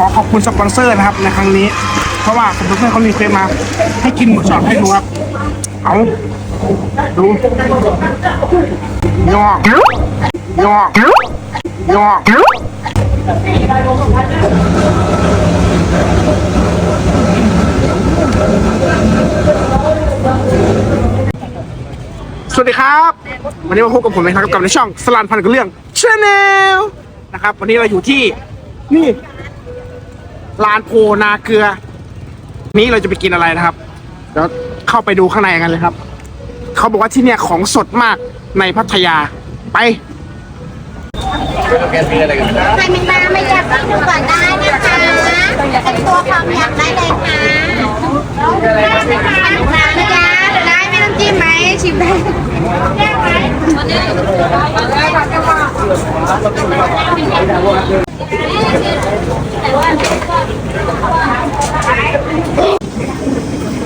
ขอขอบคุณสปอนเซอร์นะครับในครั้งนี้ เพราะว่าสปอนเซอร์เขารีเควสมา ให้กินหมึกช็อตให้ดูครับ เอาดูยอกยอกยอกสวัสดีครับ วันนี้มาพบกับผมนะครับกับในช่องสลันพันกับเรื่องชาแนลนะครับ วันนี้เราอยู่ที่นี่ ลานโพนาเกลือ นี้เราจะไปกินอะไรนะครับเดี๋ยวเข้าไปดูข้างในกันเลยครับ เขาบอกว่าที่เนี่ยของสดมากในพัทยาไปใครมีมาไม่อยากกินดูก่อนได้นะคะเป็นตัวความอยากได้เลยค่ะได้ไหมคะมานะจ๊ะได้ไม่ต้องจิ้มไหมชิมได้ได้ไหม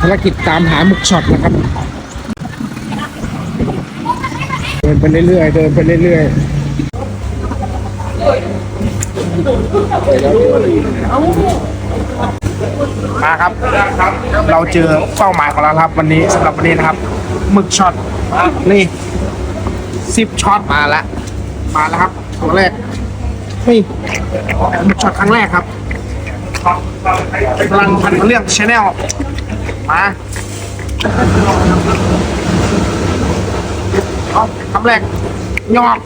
ภารกิจตามหาหมึกช็อตนะครับ เดินไปเรื่อยๆ เดินไปเรื่อยๆ มาครับ เราเจอเป้าหมายของเราครับ วันนี้สำหรับวันนี้นะครับหมึกช็อต นี่สิบช็อตมาแล้ว มาแล้วครับ ตัวแรก นี่หมึกช็อตครั้งแรกครับพลังพันเรื่องชาแนลมาเอาคำแรกยอก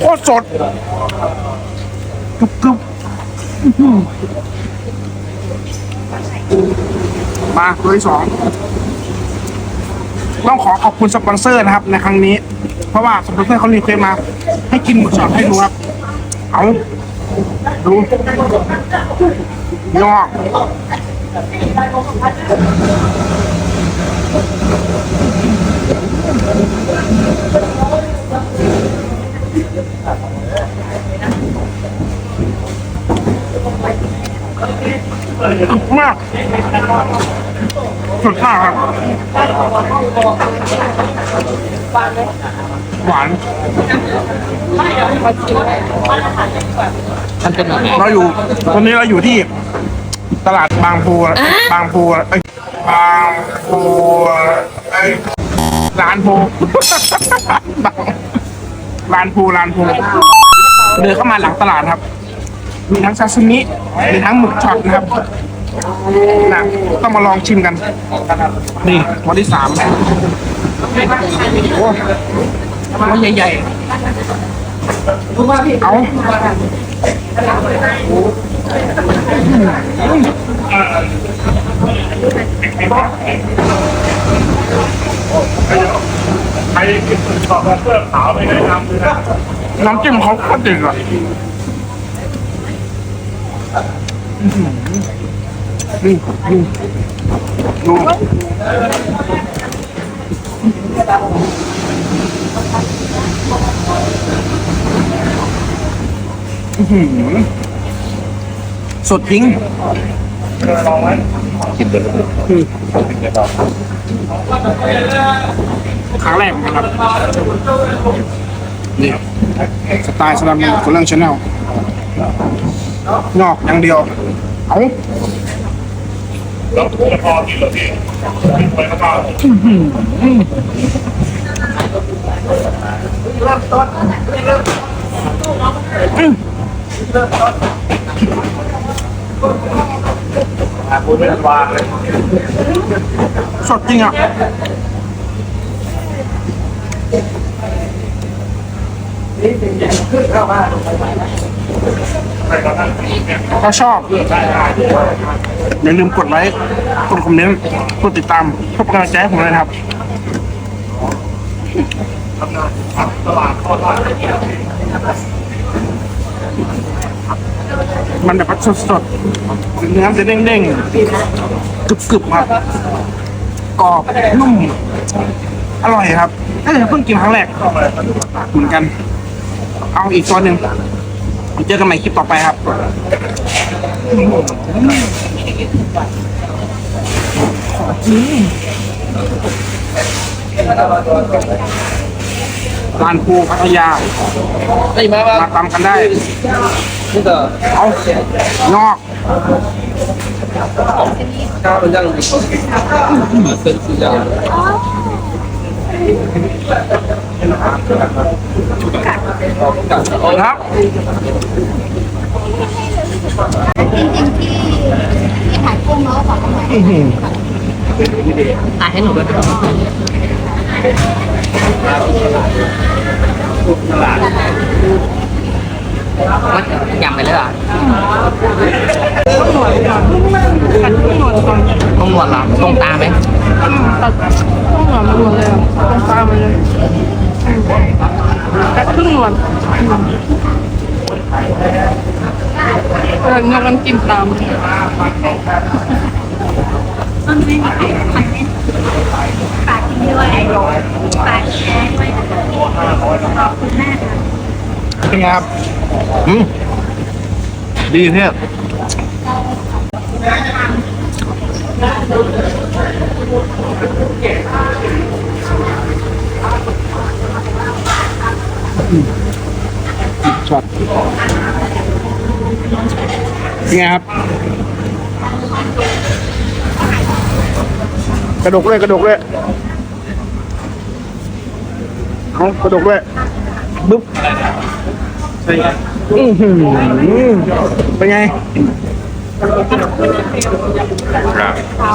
โคตรสดกรึบกรึบ มาตัวที่สองต้องขอขอบคุณสปอนเซอร์นะครับในครั้งนี้ เพราะว่าสปอนเซอร์เขารีเควสมา ให้กินหมึกช็อตให้ดูครับ เอาดูยอ สุดมาก สุดมากครับ หวาน มันเป็นยังไงเราอยู่ตอนนี้เราอยู่ที่ ตลาดบางปูบางปูเอ้ยบางปูเอ้ยร้านปูบางร้านปูร้านปูเดินเข้ามาหลังตลาดครับ มีทั้งซาซิมิมีทั้งหมึกช็อตนะครับ นะต้องมาลองชิมกัน นี่วันที่สามโอ้วันใหญ่ๆ เอาใครกินชอบเสื้อขาวไม่ได้ทำเลยนะน้ำจิ้มเขาโคตรด็ดอะ นี่นี่ดูอื้อหือสดจริงลองไหมกินไปเลยครั้งแรกเหมือนกันครับ นี่ สไตล์สลัมคนเรื่องชาแนลนอกอย่างเดียว เอา แล้วจะพอกินเหรอพี่กินไปก็บ้าพูดไม่ทันวางเลยสดจริงอะถ้า ชอบอย่าลืมกดไลค์กดคอมเมนต์กดติดตามเพื่อเป็นกำลังใจให้ผมเลยนะครับมันแบบสดสดเนื้อจะเด้งเด้งกรึบกรึบครับกรอบนุ่ม อร่อยครับน่าจะเพิ่งกินครั้งแรกเหมือนกัน เอาอีกตัวหนึ่ง เจอกันใหม่คลิปต่อไปครับขอลานภูพัทยาได้มาบ้าาตามกันได้เอานอกข้าวมันยังมีข้าวเป็นสุดยอด ทำไมอะให้หนูด้วย ยำไปเลยอะต้องหนวดหนวดก่อต้องหนวดเหรอตรงตาไหมตัดต้องหนวดมาหนวดเลยอะตรงตามมันเลยแค่ครึ่งหนวดเออเงี้ยมันกินตามปากกินด้วยปากแช่ด้วย เป็นไงครับอืมดีเพื่อนช็อตเป็นไงครับ กระดกเลยกระดกเลยเอากระดกเลย บึ๊บอื้อหือเป็นไง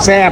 แซ่บ